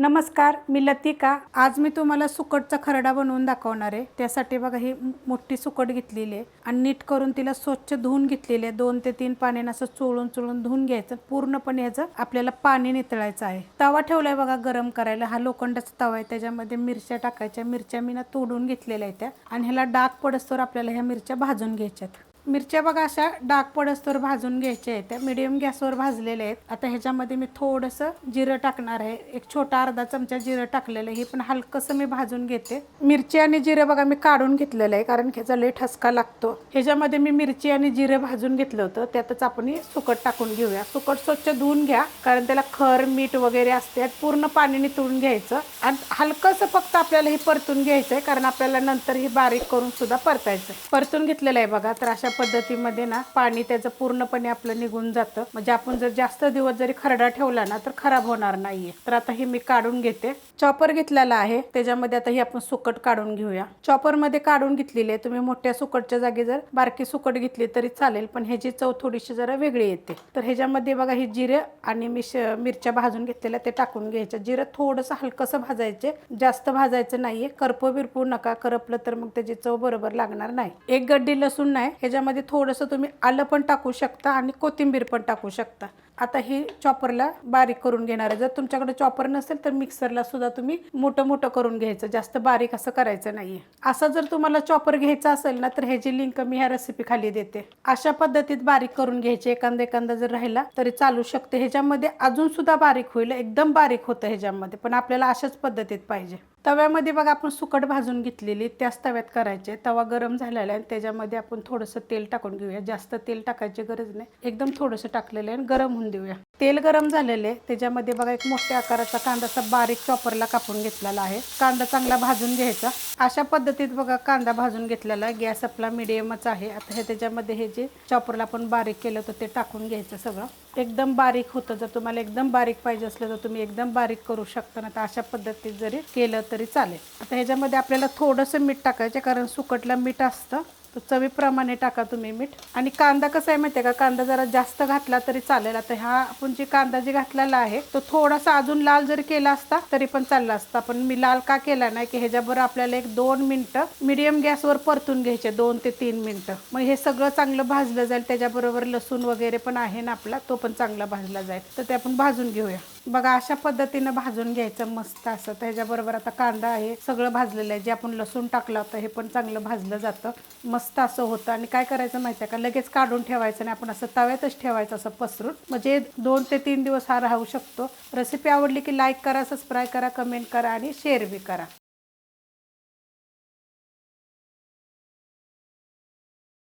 नमस्कार मी लतिका. आज मी तुम्हाला सुकटचा खरडा बनवून दाखवणार आहे. त्यासाठी बघा ही मोठी सुकट घेतलेली आहे आणि नीट करून तिला स्वच्छ धुवून घेतलेली आहे. दोन ते तीन पाण्यानं असं चोळून चोळून धुवून घ्यायचं. पूर्णपणे ह्याचं आपल्याला पाणी नितळायचं आहे. तवा ठेवलाय बघा गरम करायला. हा लोखंडाचा तवा आहे. त्याच्यामध्ये मिरच्या टाकायच्या. मिरच्या मी ना तोडून घेतलेल्या आहेत त्या. आणि ह्याला डाग पडस्तोवर आपल्याला ह्या मिरच्या भाजून घ्यायच्यात. मिरच्या बघा अशा डाग पडस्तोवर भाजून घ्यायच्या आहेत. त्या मिडियम गॅसवर भाजलेल्या आहेत. आता ह्याच्यामध्ये मी थोडंसं जिरं टाकणार आहे. एक छोटा अर्धा चमचा जिरं टाकलेलं आहे. हे पण हलकंसं मी भाजून घेते. मिरची आणि जिरं बघा मी काढून घेतलेलं आहे कारण ह्याचा लय ठसका लागतो. ह्याच्यामध्ये मी मिरची आणि जिरं भाजून घेतलं होतं. त्यातच आपण हे सुकट टाकून घेऊया. सुकट स्वच्छ धुवून घ्या कारण त्याला खर मीठ वगैरे असते पूर्ण पाणी नितळून घ्यायचं. आणि हलकंसं फक्त आपल्याला हे परतून घ्यायचं आहे कारण आपल्याला नंतर हे बारीक करून सुद्धा परतायचं आहे. परतून घेतलेलं आहे बघा तर अशा पद्धतीमध्ये ना पाणी त्याचं पूर्णपणे आपलं निघून जातं. म्हणजे आपण जर जास्त दिवस जरी खरडा ठेवला ना तर खराब होणार नाहीये. तर आता हे मी काढून घेते. चॉपर घेतलेला आहे. त्याच्यामध्ये आता ही आपण सुकट काढून घेऊया. चॉपरमध्ये काढून घेतलेली आहे. तुम्ही मोठ्या सुकटच्या जागी जर बारकी सुकट घेतली तरी चालेल पण ह्याची चव थोडीशी जरा वेगळी येते. तर ह्याच्यामध्ये बघा ही जिरे आणि मिश मिरच्या भाजून घेतलेल्या ते टाकून घ्यायच्या जिरं थोडंसं हलकंसं भाजायचे. जास्त भाजायचं नाहीये. करपं बिरपू नका. करपलं तर मग त्याची चव बरोबर लागणार नाही. एक गड्डी लसूण नाही. ह्याच्या त्याच्यामध्ये थोडंसं तुम्ही आलं पण टाकू शकता आणि कोथिंबीर पण टाकू शकता. आता हे चॉपरला बारीक करून घेणार आहे. जर तुमच्याकडे चॉपर नसेल तर मिक्सरला सुद्धा तुम्ही मोठं मोठं करून घ्यायचं. जास्त बारीक असं करायचं नाहीये. असं जर तुम्हाला चॉपर घ्यायचा असेल ना तर ह्याची लिंक मी ह्या रेसिपी खाली देते. अशा पद्धतीत बारीक करून घ्यायचे. एखादा एखादा जर राहिला तरी चालू शकते. ह्याच्यामध्ये अजून सुद्धा बारीक होईल. एकदम बारीक होतं ह्याच्यामध्ये. पण आपल्याला अशाच पद्धतीत पाहिजे. तव्यामध्ये बघा आपण सुकट भाजून घेतलेली त्याच तव्यात करायचे. तवा गरम झालेला आहे. त्याच्यामध्ये आपण थोडंसं तेल टाकून घेऊया. जास्त तेल टाकायची गरज नाही. एकदम थोडंसं टाकलेलं आहे आणि गरम होऊन देऊया. तेल गरम झालेले त्याच्यामध्ये बघा एक मोठ्या आकाराचा कांदा बारीक चॉपरला कापून घेतलेला आहे. कांदा चांगला भाजून घ्यायचा. अशा पद्धतीत बघा कांदा भाजून घेतलेला आहे गॅस आपला मिडियमच आहे. आता हे त्याच्यामध्ये हे जे चॉपरला आपण बारीक केलं होतं ते टाकून घ्यायचं सगळं. एकदम बारीक होतं जर तुम्हाला एकदम बारीक पाहिजे असलं तर तुम्ही एकदम बारीक करू शकता. ना तर अशा पद्धतीत जरी केलं तरी चालेल. आता ह्याच्यामध्ये आपल्याला थोडंसं मीठ टाकायचं कारण सुकटला मीठ असतं. तर चवीप्रमाणे टाका तुम्ही मीठ. आणि कांदा कसा आहे माहिती आहे का? कांदा जरा जास्त घातला तरी चालेल. आता हा आपण जे कांदा जे घातलेला आहे तो थोडासा अजून लाल जरी केला असता तरी पण चालला असता. पण मी लाल का केला नाही? की ह्याच्याबरोबर आपल्याला एक दोन मिनटं मिडियम गॅसवर परतून घ्यायचे दोन ते तीन मिनटं. मग हे सगळं चांगलं भाजलं जाईल. त्याच्याबरोबर लसूण वगैरे पण आहे ना आपला तो पण चांगला भाजला जाईल. तर ते आपण भाजून घेऊया. बघा अशा पद्धतीनं भाजून घ्यायचं मस्त असं. त्याच्याबरोबर आता कांदा आहे सगळं भाजलेलं आहे. जे आपण लसूण टाकलं होतं हे पण चांगलं भाजलं जातं. मस्त असं होतं. आणि काय करायचं माहिती आहे का? लगेच काढून ठेवायचं नाही. आपण असं तव्यातच ठेवायचं असं पसरून. म्हणजे दोन ते तीन दिवस हा राहू शकतो. रेसिपी आवडली की लाईक करा सबस्क्राईब करा कमेंट करा आणि शेअर बी करा.